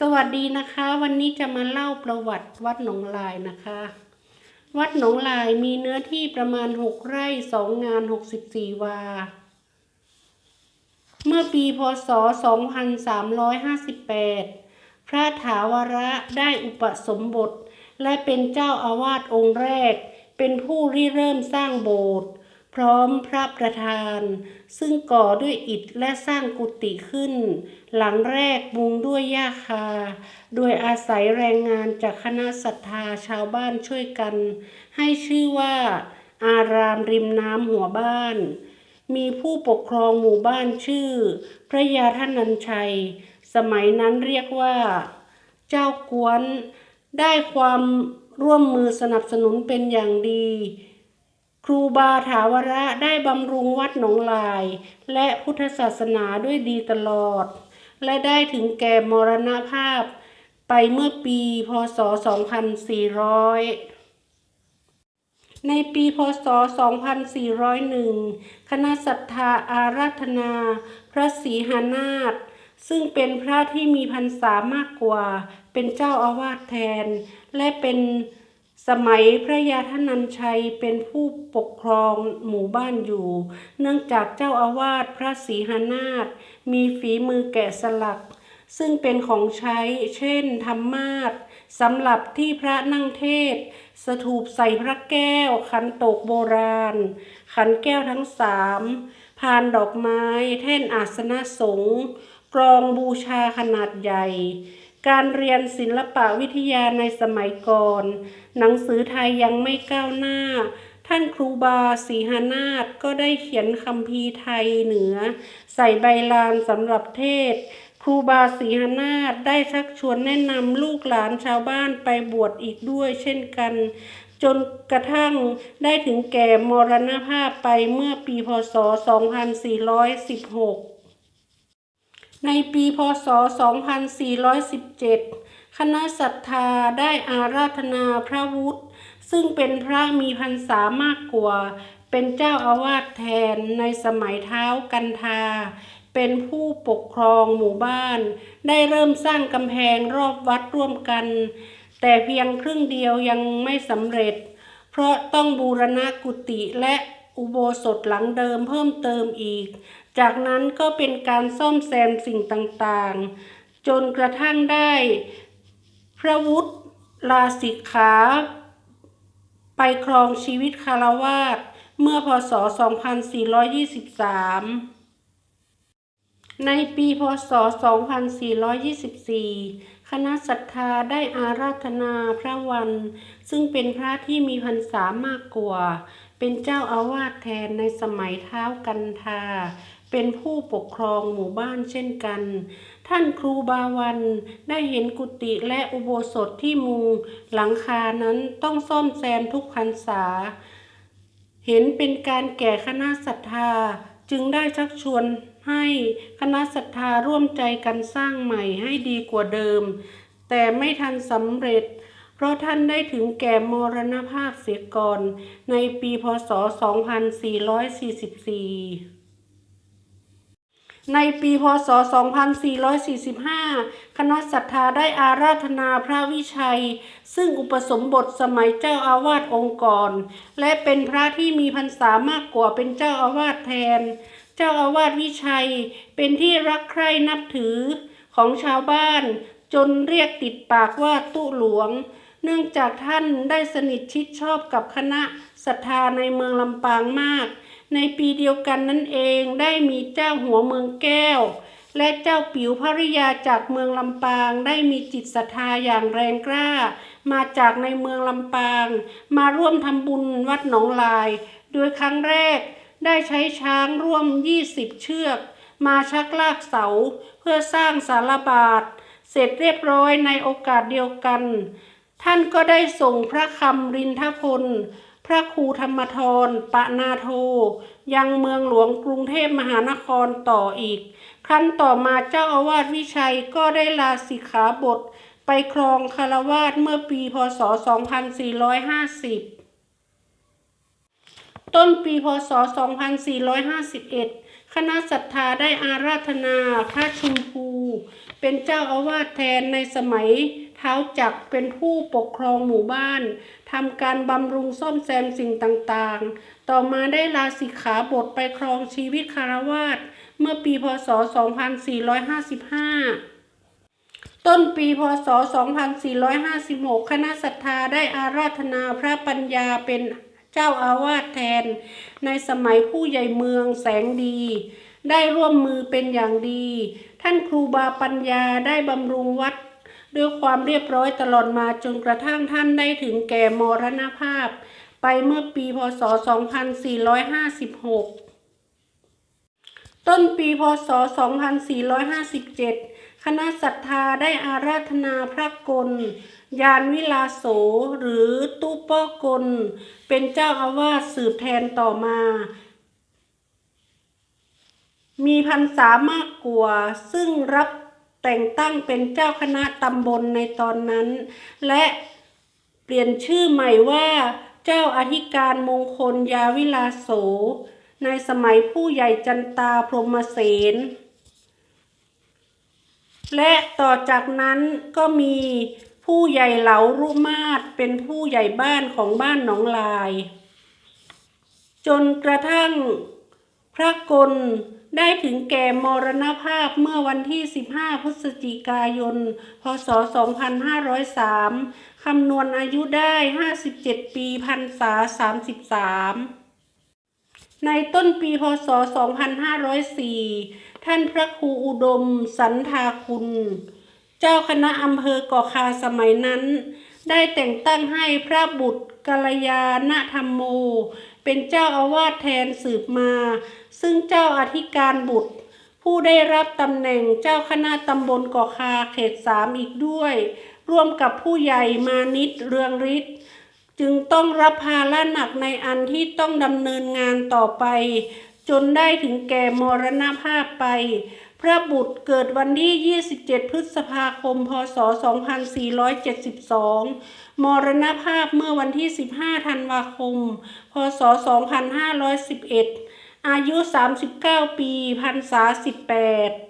สวัสดีนะคะ วันนี้จะมาเล่าประวัติวัดหนองลายนะคะ วัดหนองลายมีเนื้อที่ประมาณ 6 ไร่ 2 งาน 64 วา เมื่อปีพศ 2358 พระถาวระได้อุปสมบท และเป็นเจ้าอาวาสองค์แรก เป็นผู้ริเริ่มสร้างโบสถ์ พร้อมพระประธาน ซึ่งก่อด้วยอิฐและสร้างกุฏิขึ้น หลังแรกมุงด้วยหญ้าคา โดยอาศัยแรงงานจากคณะศรัทธาชาวบ้านช่วยกัน ให้ชื่อว่า อารามริมน้ำหัวบ้าน มีผู้ปกครองหมู่บ้านชื่อ พระยาท่านัญชัย สมัยนั้นเรียกว่า เจ้ากวน ได้ความร่วมมือสนับสนุนเป็นอย่างดี ครูบาถาวระได้บำรุงวัดหนองลาย และพุทธศาสนาด้วยดีตลอด และได้ถึงแก่มรณภาพไปเมื่อปีพศ 2400ในปีพศ 2401 คณะศรัทธาอาราธนา พระศรีหานาถซึ่งเป็นพระที่มีพรรษามากกว่า เป็นเจ้าอาวาสแทน และเป็น สมัยพระยาทนัญชัยเป็นผู้ปกครองหมู่บ้านอยู่ เนื่องจากเจ้าอาวาสพระศรีหานาถมีฝีมือแกะสลัก ซึ่งเป็นของใช้เช่นธรรมาสสำหรับที่พระนั่งเทศ สถูปใส่พระแก้ว ขันโตกโบราณ ขันแก้วทั้งสามพานดอกไม้ แท่นอาสนะสงฆ์กรองบูชาขนาดใหญ่ การเรียนศิลปะวิทยาในสมัยก่อน หนังสือไทยยังไม่ก้าวหน้า ท่านครูบาศรีหานาถก็ได้เขียนคำพีไทยเหนือ ใส่ใบลานสำหรับเทศ ครูบาศรีหานาถได้ชักชวนแนะนำลูกหลานชาวบ้านไปบวชอีกด้วยเช่นกัน จนกระทั่งได้ถึงแก่มรณภาพไปเมื่อปีพศ 2416 ในปีพศ 2417 คณะศรัทธาได้อาราธนาพระวุฒิซึ่งเป็นพระมีพรรษามากกว่า เป็นเจ้าอาวาสแทนในสมัยเท้ากันทา เป็นผู้ปกครองหมู่บ้าน ได้เริ่มสร้างกำแพงรอบวัดร่วมกัน แต่เพียงครึ่งเดียวยังไม่สำเร็จ เพราะต้องบูรณะกุฏิและอุโบสถหลังเดิมเพิ่มเติมอีก จากนั้นก็เป็นการซ่อมแซมสิ่งต่างๆ จนกระทั่งได้ พระวุฒิลาสิกขา ไปครองชีวิตคารวาสเมื่อพศ 2423 ในปีพศ 2424 คณะศรัทธาได้อาราธนาพระวัน ซึ่งเป็นพระที่มีพรรษามากกว่า เป็นเจ้าอาวาสแทนในสมัยเท้ากันทา เป็นผู้ปกครองหมู่บ้านเช่นกัน ท่านครูบาวันได้เห็นกุฏิและอุโบสถที่มุงหลังคานั้นต้องซ่อมแซมทุกพรรษา เห็นเป็นการแก่คณะศรัทธาจึงได้ชักชวนให้คณะศรัทธาร่วมใจกันสร้างใหม่ให้ดีกว่าเดิม แต่ไม่ทันสำเร็จ เพราะท่านได้ถึงแก่มรณภาพเสียก่อนในปีพศ 2444 ในปีพศ 2445 คณะศรัทธาได้อาราธนาพระวิชัย ซึ่งอุปสมบทสมัยเจ้าอาวาสองค์ก่อน และเป็นพระที่มีพรรษามากกว่าเป็นเจ้าอาวาสแทน เจ้าอาวาสวิชัยเป็นที่รักใคร่นับถือของชาวบ้านจนเรียกติดปากว่าตุหลวง เนื่องจากท่านได้สนิทชิดชอบกับคณะศรัทธาในเมืองลำปางมาก ในปีเดียวกันนั่นเองได้มีเจ้าหัวเมืองแก้ว และเจ้าปิ๋วภริยาจากเมืองลำปางได้มีจิตศรัทธาอย่างแรงกล้า มาจากในเมืองลำปาง มาร่วมทำบุญวัดหนองลาย โดยครั้งแรกได้ใช้ช้างร่วม 20 เชือก มาชักลากเสาเพื่อสร้างสารบาท เสร็จเรียบร้อยในโอกาสเดียวกัน ท่านก็ได้ส่งพระคำรินทพล พระครูธรรมทรปะนาโท ยังเมืองหลวงกรุงเทพมหานครต่ออีก ครั้นต่อมาเจ้าอาวาสวิชัยก็ได้ลาสิกขาบท ไปครองคารวาสเมื่อปีพศ 2450ต้นปีพศ 2451 คณะศรัทธาได้อาราธนาพระชุมพู เป็นเจ้าอาวาสแทนในสมัย ท้าจักเป็นผู้ปกครองหมู่บ้านทำการบำรุงซ่อมแซมสิ่งต่างๆ ต่อมาได้ลาสิกขาบทไปครองชีวิตคารวาสเมื่อปีพศ 2455ต้นปีพศ 2456 คณะศรัทธาได้อาราธนาพระปัญญาเป็นเจ้าอาวาสแทน ในสมัยผู้ใหญ่เมืองแสงดี ได้ร่วมมือเป็นอย่างดี ท่านครูบาปัญญาได้บำรุงวัด ด้วยความเรียบร้อยตลอดมาจนกระทั่งท่านได้ถึงแก่มรณภาพ ไปเมื่อปีพศ 2456 ต้นปีพศ 2457 คณะศรัทธาได้อาราธนาพระกล ยานวิลาโสหรือตู้ป้อกล เป็นเจ้าอาวาสสืบแทนต่อมามีพรรษามากกว่า ซึ่งรับ แต่งตั้งเป็นเจ้าคณะตำบลในตอนนั้น และเปลี่ยนชื่อใหม่ว่าเจ้าอธิการมงคลยาวิลาโส ในสมัยผู้ใหญ่จันตาพรหมเสนและต่อจากนั้นก็มีผู้ใหญ่เหลารุมาศเป็นผู้ใหญ่บ้านของบ้านหนองลาย จนกระทั่ง พระกลได้ถึงแก่มรณภาพเมื่อวันที่ 15 พฤศจิกายน พศ 2503 คำนวณอายุได้ 57 ปีพรรษา 33 ในต้นปีพศ 2504 ท่านพระครูอุดมสันทาคุณ เจ้าคณะอำเภอก่อคาสมัยนั้น ได้แต่งตั้งให้พระบุตรกัลยาณธรรมโม เป็นเจ้าอาวาสแทนสืบมา ซึ่งเจ้าอธิการบุตร ผู้ได้รับตำแหน่งเจ้าคณะตำบลก่อคาเขตสามอีกด้วย ร่วมกับผู้ใหญ่มานิดเรืองฤทธิ์จึงต้องรับภาระหนักในอันที่ต้องดำเนินงานต่อไป จนได้ถึงแก่มรณภาพไป ระบุตรเกิดวันที่ 27 พฤษภาคม พศ 2472 มรณภาพเมื่อวันที่ 15 ธันวาคม พศ 2511 อายุ 39 ปีพรรษา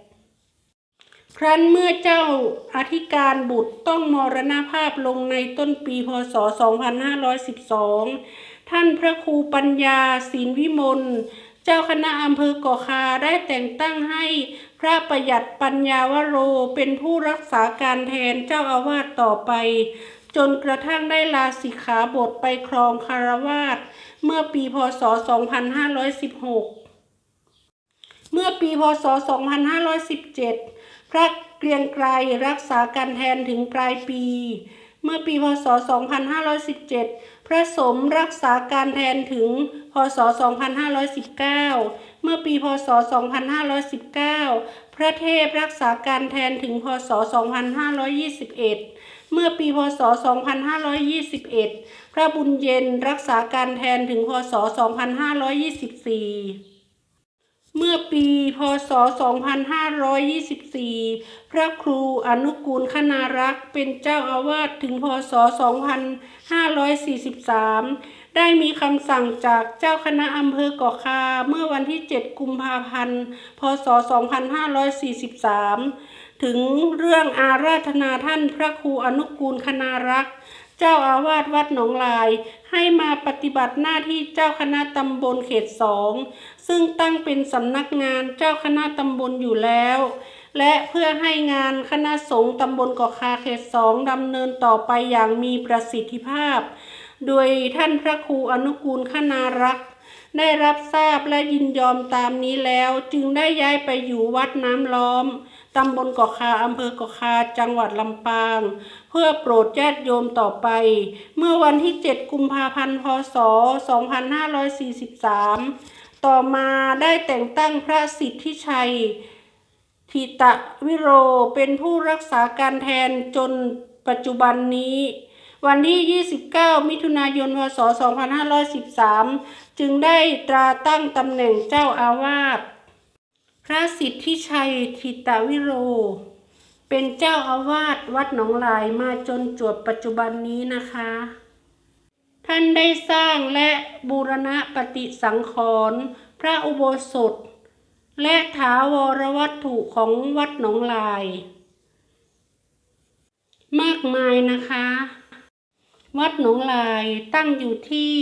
18 ครั้นเมื่อเจ้าอธิการบุตรต้องมรณภาพลงในต้นปี พศ 2512 ท่านพระครูปัญญาศีลวิมล เจ้าคณะอำเภอก่อคาได้แต่งตั้งให้พระประหยัดปัญญาวโรเป็นผู้รักษาการแทนเจ้าอาวาสต่อไป จนกระทั่งได้ลาสิกขาบทไปครองคารวาสเมื่อปีพศ 2516 เมื่อปีพศ 2517 พระเกรียงไกรรักษาการแทนถึงปลายปี เมื่อปีพศ 2517 พระสมรักษาการแทนถึง พศ 2519 เมื่อปี พศ 2519 พระเทพรักษาการแทนถึง พศ 2521 เมื่อปี พศ 2521 พระบุญเย็นรักษาการแทนถึง พศ 2524 เมื่อปีพศ 2524 พระครูอนุกูลคณารักษ์เป็นเจ้าอาวาสถึงพศ 2543 ได้มีคำสั่งจากเจ้าคณะอำเภอเกาะคาเมื่อวันที่ 7 กุมภาพันธ์ พศ 2543 ถึงเรื่องอาราธนาท่านพระครูอนุกูลคณารักษ์ เจ้าอาวาสวัดหนองลาย ให้มาปฏิบัติหน้าที่เจ้าคณะตำบลเขตสองซึ่งตั้งเป็นสำนักงานเจ้าคณะตำบลอยู่แล้ว และเพื่อให้งานคณะสงฆ์ตำบลเกาะคาเขตสองดำเนินต่อไปอย่างมีประสิทธิภาพ โดยท่านพระครูอนุกูลคณารักษ์ได้รับทราบและยินยอมตามนี้แล้วจึงได้ย้ายไปอยู่วัดน้ำล้อม ตำบลเกาะคาอำเภอเกาะคา จังหวัดลำปาง เพื่อโปรดญาติโยมต่อไป เมื่อวันที่ 7 กุมภาพันธ์พศ 2543 ต่อมาได้แต่งตั้งพระสิทธิชัยทิตะวิโรเป็นผู้รักษาการแทนจนปัจจุบันนี้วันที่ 29 มิถุนายน พศ 2513 จึงได้ตราตั้งตำแหน่งเจ้าอาวาส พระสิทธิชัยทิตะวิโร เป็นเจ้าอาวาสวัดหนองลายมาจนจวบปัจจุบันนี้นะคะ ท่านได้สร้างและบูรณะปฏิสังขรณ์พระอุโบสถ และถาวรวัตถุของวัดหนองลาย มากมายนะคะ วัดหนองลายตั้งอยู่ที่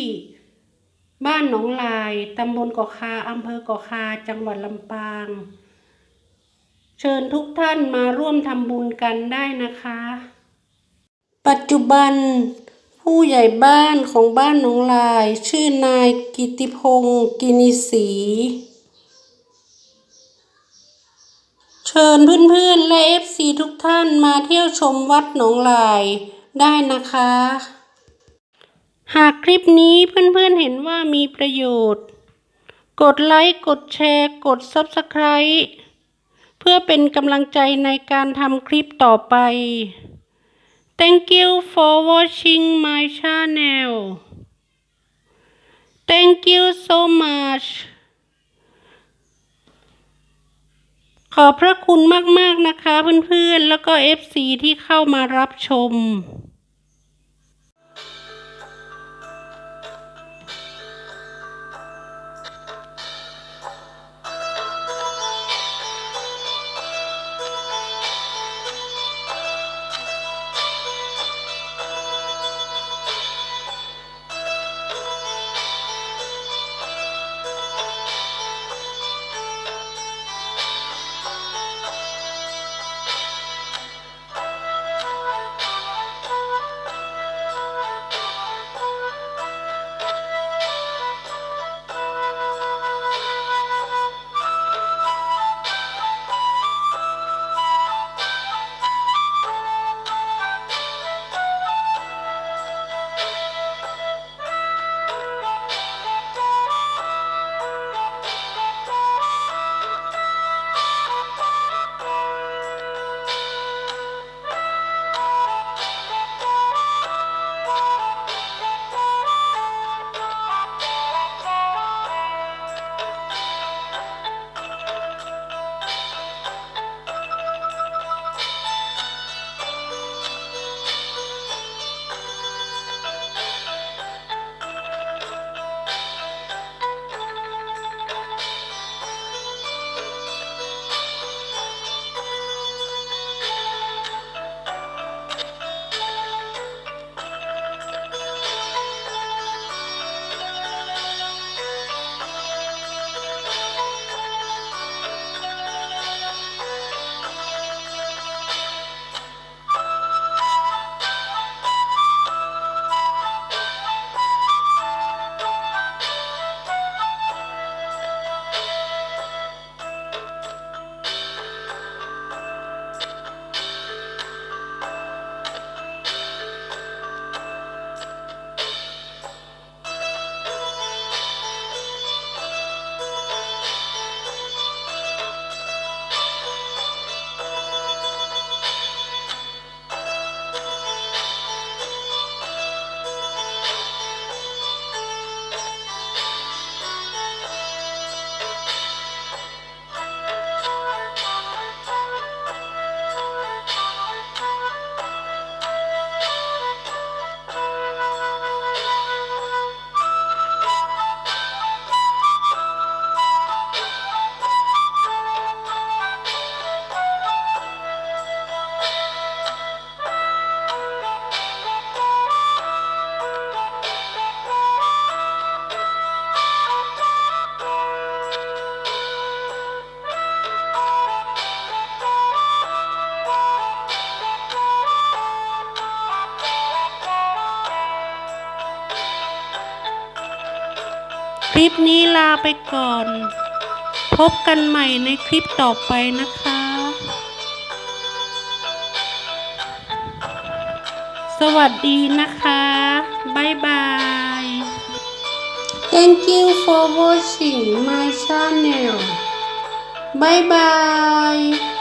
บ้านหนองลาย ตำบลเกาะคาอำเภอเกาะคา จังหวัดลำปาง เชิญทุกท่านมาร่วมทำบุญกันได้นะคะ ปัจจุบัน ผู้ใหญ่บ้านของบ้านหนองลาย ชื่อนายกิติพงศ์กินิศรีเชิญเพื่อนๆและเอฟซีทุกท่านมาเที่ยวชมวัดหนองลายได้นะคะ หากคลิปนี้เพื่อนๆเห็นว่ามีประโยชน์ กดไลค์ กดแชร์ กด Subscribe เพื่อเป็นกำลังใจในการทำคลิปต่อไป Thank you for watching my channel Thank you so much ขอบพระคุณมาก ๆ นะคะเพื่อนๆ แล้วก็ FC ที่เข้ามารับชม คลิปนี้ลาไปก่อน พบกันใหม่ในคลิปต่อไปนะคะ สวัสดีนะคะ บ๊ายบาย Thank you for watching my channel Bye bye